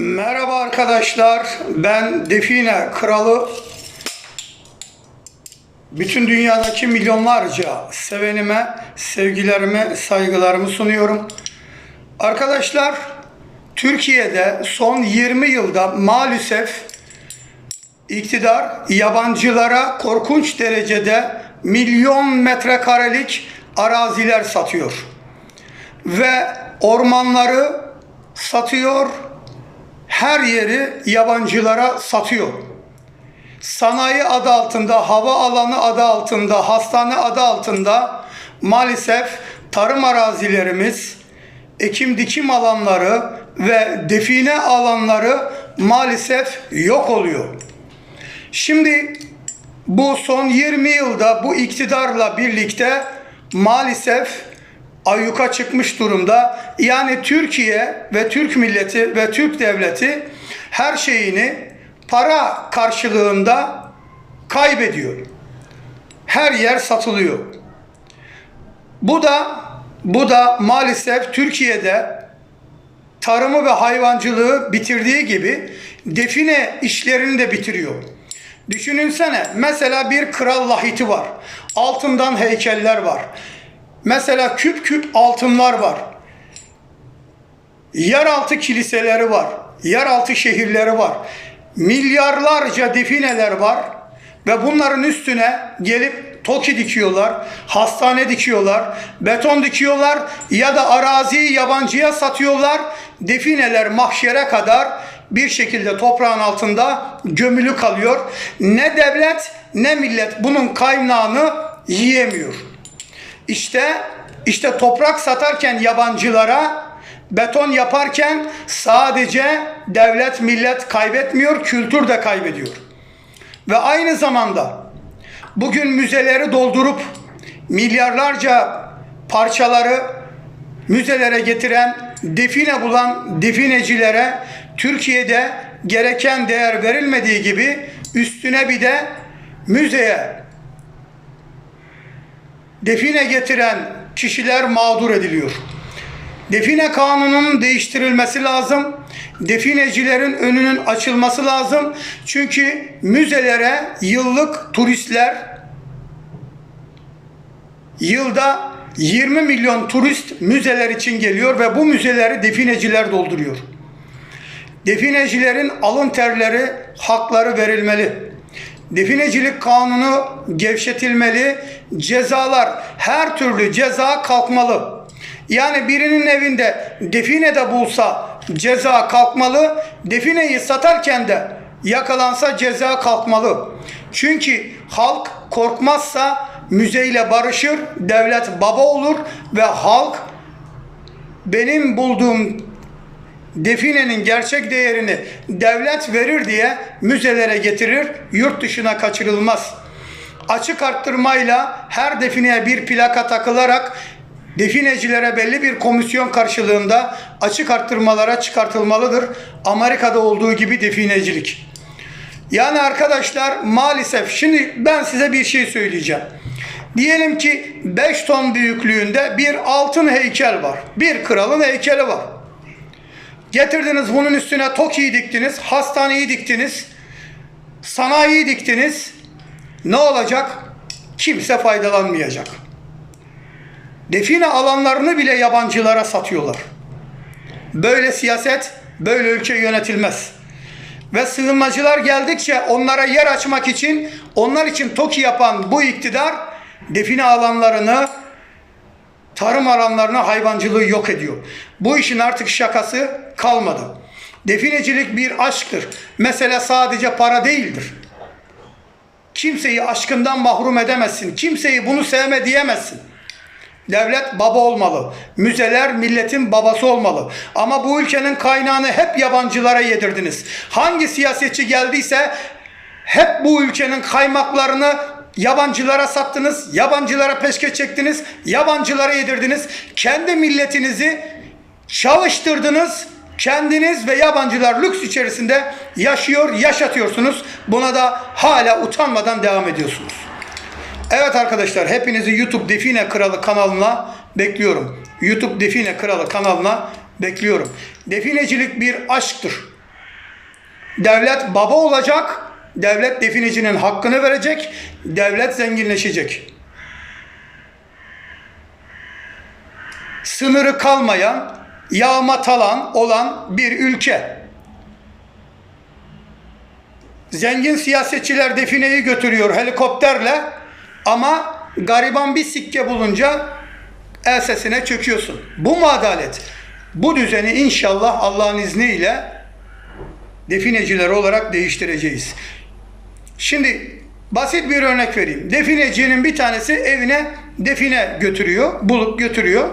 Merhaba arkadaşlar. Ben Define Kralı. Bütün dünyadaki milyonlarca sevenime sevgilerimi, saygılarımı sunuyorum. Arkadaşlar, Türkiye'de son 20 yılda maalesef iktidar yabancılara korkunç derecede milyon metrekarelik araziler satıyor. Ve ormanları satıyor, her yeri yabancılara satıyor. Sanayi adı altında, hava alanı adı altında, hastane adı altında maalesef tarım arazilerimiz, ekim dikim alanları ve define alanları maalesef yok oluyor. Şimdi bu son 20 yılda bu iktidarla birlikte maalesef ayyuka çıkmış durumda. Yani Türkiye ve Türk milleti ve Türk devleti her şeyini para karşılığında kaybediyor. Her yer satılıyor. Bu da bu da maalesef Türkiye'de tarımı ve hayvancılığı bitirdiği gibi define işlerini de bitiriyor. Düşününsene mesela bir kral lahiti var. Altından heykeller var. Mesela küp küp altınlar var. Yeraltı kiliseleri var. Yeraltı şehirleri var. Milyarlarca defineler var. Ve bunların üstüne gelip TOKİ dikiyorlar, hastane dikiyorlar, beton dikiyorlar ya da araziyi yabancıya satıyorlar. Defineler mahşere kadar bir şekilde toprağın altında gömülü kalıyor. Ne devlet ne millet bunun kaynağını yiyemiyor. İşte işte toprak satarken yabancılara beton yaparken sadece devlet millet kaybetmiyor, kültür de kaybediyor. Ve aynı zamanda bugün müzeleri doldurup milyarlarca parçaları müzelere getiren, define bulan definecilere Türkiye'de gereken değer verilmediği gibi üstüne bir de müzeye define getiren kişiler mağdur ediliyor. Define kanununun değiştirilmesi lazım. Definecilerin önünün açılması lazım. Çünkü müzelere yıllık turistler yılda 20 milyon turist müzeler için geliyor ve bu müzeleri defineciler dolduruyor. Definecilerin alın terleri, hakları verilmeli. Definecilik kanunu gevşetilmeli. Cezalar, her türlü ceza kalkmalı. Yani birinin evinde define de bulsa ceza kalkmalı. Defineyi satarken de yakalansa ceza kalkmalı. Çünkü halk korkmazsa müzeyle barışır, devlet baba olur ve halk benim bulduğum definenin gerçek değerini devlet verir diye müzelere getirir, yurt dışına kaçırılmaz. Açık arttırmayla her defineye bir plaka takılarak definecilere belli bir komisyon karşılığında açık arttırmalara çıkartılmalıdır. Amerika'da olduğu gibi definecilik. Yani arkadaşlar maalesef şimdi ben size bir şey söyleyeceğim. Diyelim ki 5 ton büyüklüğünde bir altın heykel var. Bir kralın heykeli var. Getirdiniz bunun üstüne TOKİ'yi diktiniz, hastaneyi diktiniz, sanayiyi diktiniz. Ne olacak? Kimse faydalanmayacak. Define alanlarını bile yabancılara satıyorlar. Böyle siyaset, böyle ülke yönetilmez. Ve sığınmacılar geldikçe onlara yer açmak için, onlar için TOKİ yapan bu iktidar define alanlarını, tarım alanlarını, hayvancılığı yok ediyor. Bu işin artık şakası kalmadı. Definecilik bir aşktır. Mesele sadece para değildir. Kimseyi aşkından mahrum edemezsin. Kimseyi bunu sevme diyemezsin. Devlet baba olmalı. Müzeler milletin babası olmalı. Ama bu ülkenin kaynağını hep yabancılara yedirdiniz. Hangi siyasetçi geldiyse hep bu ülkenin kaymaklarını yabancılara sattınız, yabancılara peşke çektiniz, yabancılara yedirdiniz. Kendi milletinizi çalıştırdınız. Kendiniz ve yabancılar lüks içerisinde yaşıyor, yaşatıyorsunuz. Buna da hala utanmadan devam ediyorsunuz. Evet arkadaşlar hepinizi YouTube Define Kralı kanalına bekliyorum. YouTube Define Kralı kanalına bekliyorum. Definecilik bir aşktır. Devlet baba olacak. Devlet definecinin hakkını verecek. Devlet zenginleşecek. Sınırı kalmayan, yağma talan olan bir ülke. Zengin siyasetçiler defineyi götürüyor helikopterle ama gariban bir sikke bulunca el sesine çöküyorsun. Bu mu adalet? Bu düzeni inşallah Allah'ın izniyle defineciler olarak değiştireceğiz. Şimdi basit bir örnek vereyim. Definecinin bir tanesi evine define götürüyor, bulup götürüyor.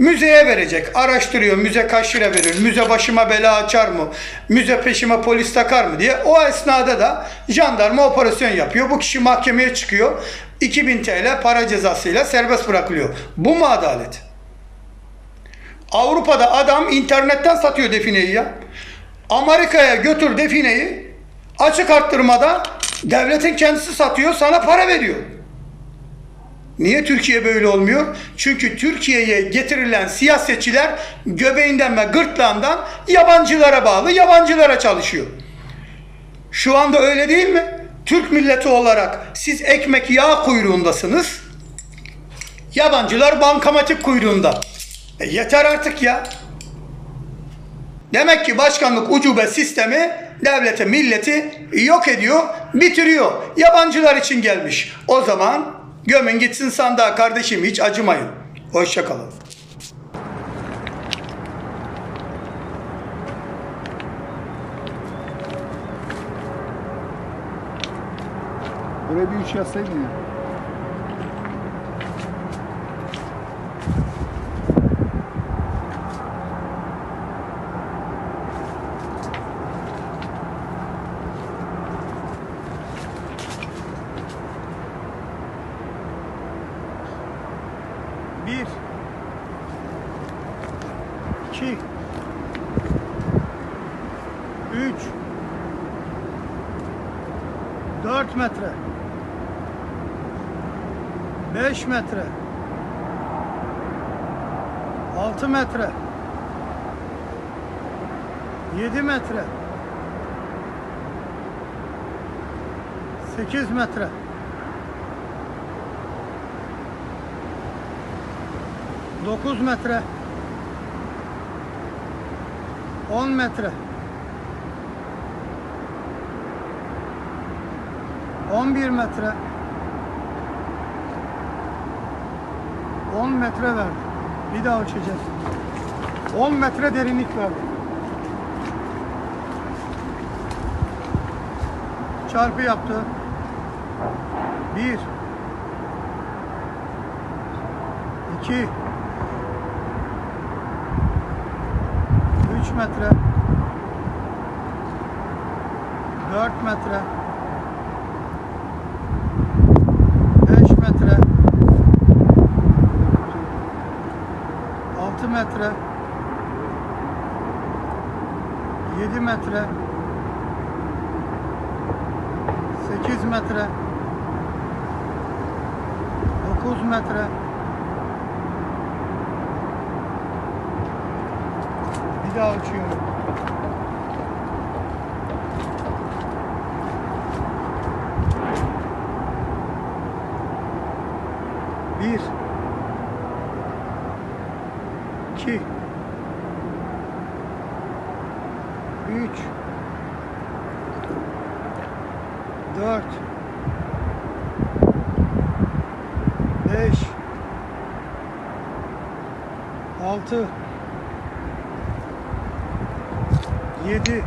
Müzeye verecek, araştırıyor. Müze kaç lira verir? Müze başıma bela açar mı? Müze peşime polis takar mı diye. O esnada da jandarma operasyon yapıyor. Bu kişi mahkemeye çıkıyor. 2000 TL para cezasıyla serbest bırakılıyor. Bu mu adalet? Avrupa'da adam internetten satıyor defineyi ya. Amerika'ya götür defineyi açık arttırmada devletin kendisi satıyor sana para veriyor. Niye Türkiye böyle olmuyor? Çünkü Türkiye'ye getirilen siyasetçiler göbeğinden ve gırtlağından yabancılara bağlı, yabancılara çalışıyor. Şu anda öyle değil mi? Türk milleti olarak siz ekmek yağ kuyruğundasınız. Yabancılar bankamatik kuyruğunda. E yeter artık ya. Demek ki başkanlık ucube sistemi devlete, milleti yok ediyor, bitiriyor. Yabancılar için gelmiş. O zaman gömün gitsin sandığa kardeşim hiç acımayın. Hoşçakalın. Buraya bir üç yazsaydın ya. 2 3 4 metre 5 metre 6 metre 7 metre 8 metre. Dokuz metre. 10 metre 11 metre 10 metre verdi. Bir daha ölçeceğiz. 10 metre derinlik verdi. Çarpı yaptı. 1 2 3 metre? 4 metre. 5 metre. 6 metre. 7 metre. 8 metre. 9 metre Bir daha ölçüyorum. Bir. İki. Üç. Dört. Beş. Altı. 7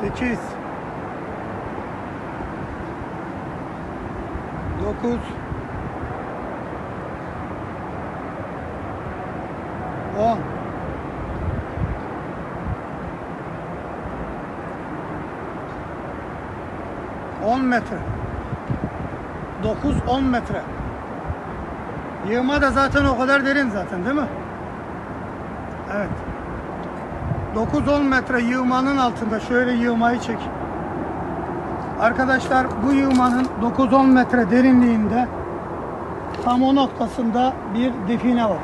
8 9 10 10 metre 9 10 metre Yığma da zaten o kadar derin zaten değil mi? Evet. 9-10 metre yığmanın altında şöyle yığmayı çek. Arkadaşlar bu yığmanın 9-10 metre derinliğinde tam o noktasında bir define var.